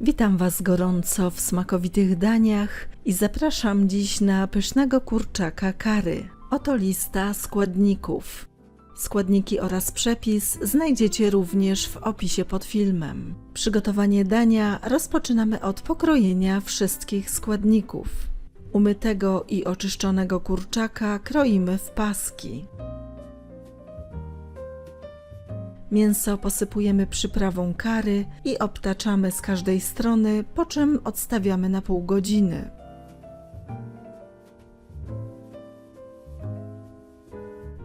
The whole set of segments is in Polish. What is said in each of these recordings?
Witam Was gorąco w smakowitych daniach i zapraszam dziś na pysznego kurczaka kary. Oto lista składników. Składniki oraz przepis znajdziecie również w opisie pod filmem. Przygotowanie dania rozpoczynamy od pokrojenia wszystkich składników. Umytego i oczyszczonego kurczaka kroimy w paski. Mięso posypujemy przyprawą kary i obtaczamy z każdej strony, po czym odstawiamy na pół godziny.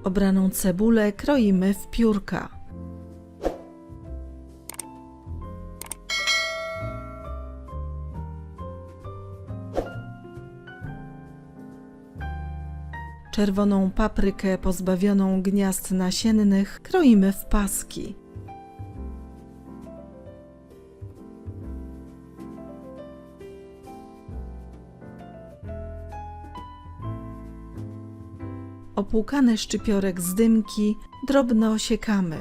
Obraną cebulę kroimy w piórka. Czerwoną paprykę pozbawioną gniazd nasiennych kroimy w paski. Opłukany szczypiorek z dymki drobno osiekamy.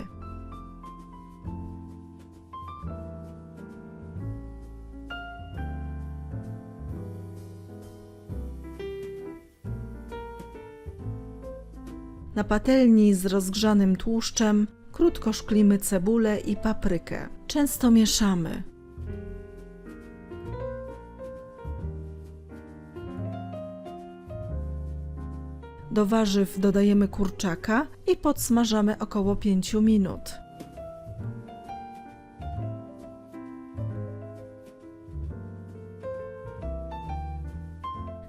Na patelni z rozgrzanym tłuszczem krótko szklimy cebulę i paprykę. Często mieszamy. Do warzyw dodajemy kurczaka i podsmażamy około 5 minut.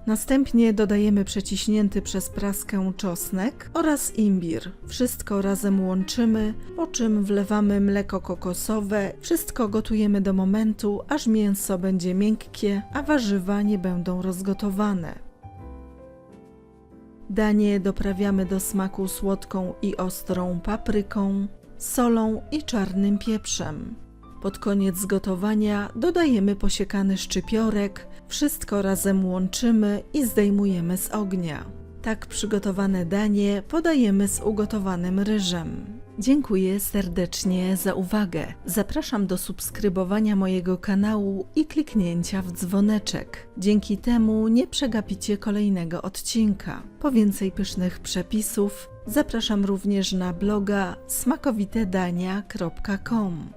Następnie dodajemy przeciśnięty przez praskę czosnek oraz imbir. Wszystko razem łączymy, po czym wlewamy mleko kokosowe. Wszystko gotujemy do momentu, aż mięso będzie miękkie, a warzywa nie będą rozgotowane. Danie doprawiamy do smaku słodką i ostrą papryką, solą i czarnym pieprzem. Pod koniec gotowania dodajemy posiekany szczypiorek, wszystko razem łączymy i zdejmujemy z ognia. Tak przygotowane danie podajemy z ugotowanym ryżem. Dziękuję serdecznie za uwagę. Zapraszam do subskrybowania mojego kanału i kliknięcia w dzwoneczek. Dzięki temu nie przegapicie kolejnego odcinka. Po więcej pysznych przepisów zapraszam również na bloga smakowitedania.com.